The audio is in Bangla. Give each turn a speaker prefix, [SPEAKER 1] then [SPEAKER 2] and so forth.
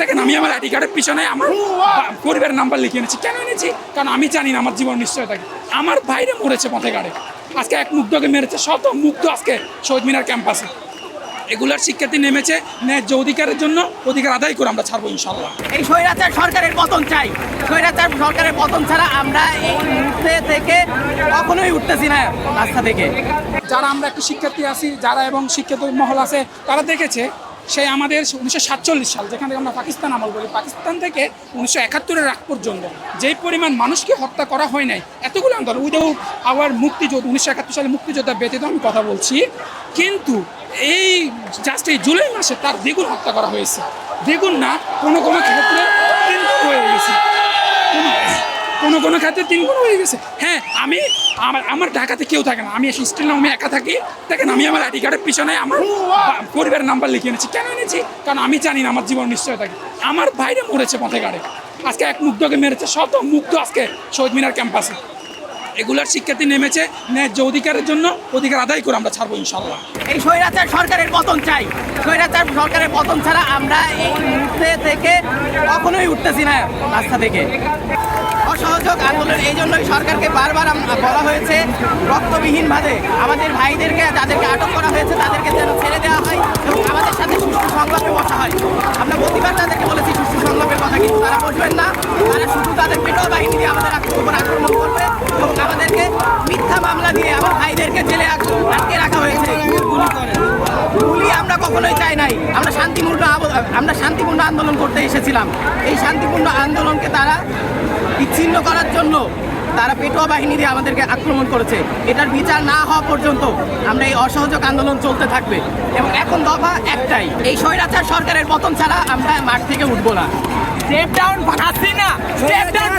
[SPEAKER 1] দেখেন আমি আমার আইডি কার্ডের পিছনে আমার পরিবারের নাম্বার লিখে এনেছি। কেন এনেছি? কারণ আমি জানি না আমার জীবন নিশ্চয় থাকে আমার বাইরে মরেছে পথে গাড়ে আজকে এক মুগ্ধকে মেরেছে শত মুগ্ধ আজকে শহীদ মিনার ক্যাম্পাসে। এগুলার শিক্ষার্থী নেমেছে ন্যায্য অধিকারের জন্য অধিকার আদায় করে আমরা ছাড়বো ইনশাল্লাহ
[SPEAKER 2] এই স্বৈরাচার সরকারের পতন চাই। স্বৈরাচার সরকারের পতন ছাড়া আমরা এই মুহূর্তে থেকে কখনোই উঠতেছি না রাস্তা থেকে।
[SPEAKER 1] যারা আমরা একটু শিক্ষার্থী আছি যারা এবং শিক্ষিত মহল আছে তারা দেখেছে সেই আমাদের উনিশশো সাতচল্লিশ সাল, যেখান থেকে আমরা পাকিস্তান আমল বলি পাকিস্তান থেকে উনিশশো একাত্তরের আগ পর্যন্ত যেই পরিমাণ মানুষকে হত্যা করা হয় নাই, এতগুলো আন্দোলন, উইদাউট আওয়ার মুক্তিযোদ্ধা, উনিশশো একাত্তর সালে মুক্তিযোদ্ধা ব্যতীত আমি কথা বলছি, কিন্তু এই জাস্ট এই জুলাই মাসে তার দ্বিগুণ হত্যা করা হয়েছে। দ্বিগুণ না, কোনো কোনো ক্ষেত্রে তিনগুণ হয়ে গেছে কোনো- কোনো খাতে তিন গুণ হয়ে গেছে। হ্যাঁ আমি, আমার আমার ঢাকাতে কেউ থাকে না। আমি স্টিল আমি একা থাকি। দেখেন, আমি আমার আইডি কার্ডের পিছনে আমার পরিবারের নাম্বার লিখে এনেছি। কেন এনেছি? কারণ আমি জানি না, আমার জীবন নিশ্চয় থাকে। আমার বাইরে মরেছে পথে গাড়ে আজকে এক মুগ্ধকে মেরেছে শত মুগ্ধ আজকে শহীদ মিনার ক্যাম্পাসে। এগুলার শিক্ষার্থী নেমেছে ন্যায্য অধিকারের জন্য অধিকার আদায় করে আমরা ছাড়বো ইনশাল্লাহ
[SPEAKER 2] এই স্বৈরাচার সরকারের পতন চাই। স্বৈরাচার সরকারের পতন ছাড়া আমরা এই মুহূর্তে থেকে কখনোই উঠতেছি না রাস্তা থেকে। অসহযোগ আন্দোলন, এই জন্যই সরকারকে বারবার বলা হয়েছে, রক্তবিহীনভাবে আমাদের ভাইদেরকে, তাদেরকে আটক করা হয়েছে তাদেরকে যেন ছেড়ে দেওয়া হয় এবং আমাদের সাথে সুষ্ঠু সংলাপে বসা হয় আমরা প্রতিবার তাদেরকে বলেছি সুষ্ঠু সংলাপের কথা কিন্তু তারা বসবেন না তারা শুধু তাদের পেট্রোল বাহিনী দিয়ে আমাদের আক- উপর আক্রমণ করবে এবং আমাদেরকে মিথ্যা মামলা দিয়ে আমার ভাইদেরকে জেলে আটকে রাখা হয়েছে। গুলি আমরা কখনোই চাই নাই। আমরা শান্তিপূর্ণ আমরা শান্তিপূর্ণ আন্দোলন করতে এসেছিলাম। এই শান্তিপূর্ণ আন্দোলনকে তারা বিচ্ছিন্ন করার জন্য তারা পেটোয়া বাহিনী দিয়ে আমাদেরকে আক্রমণ করেছে। এটার বিচার না হওয়া পর্যন্ত আমরা এই অসহযোগ আন্দোলন চলতে থাকবে। এবং এখন দফা একটাই। এই স্বৈরাচার সরকারের পতন ছাড়া আমরা মাঠ থেকে উঠবো না। Step down Hasina!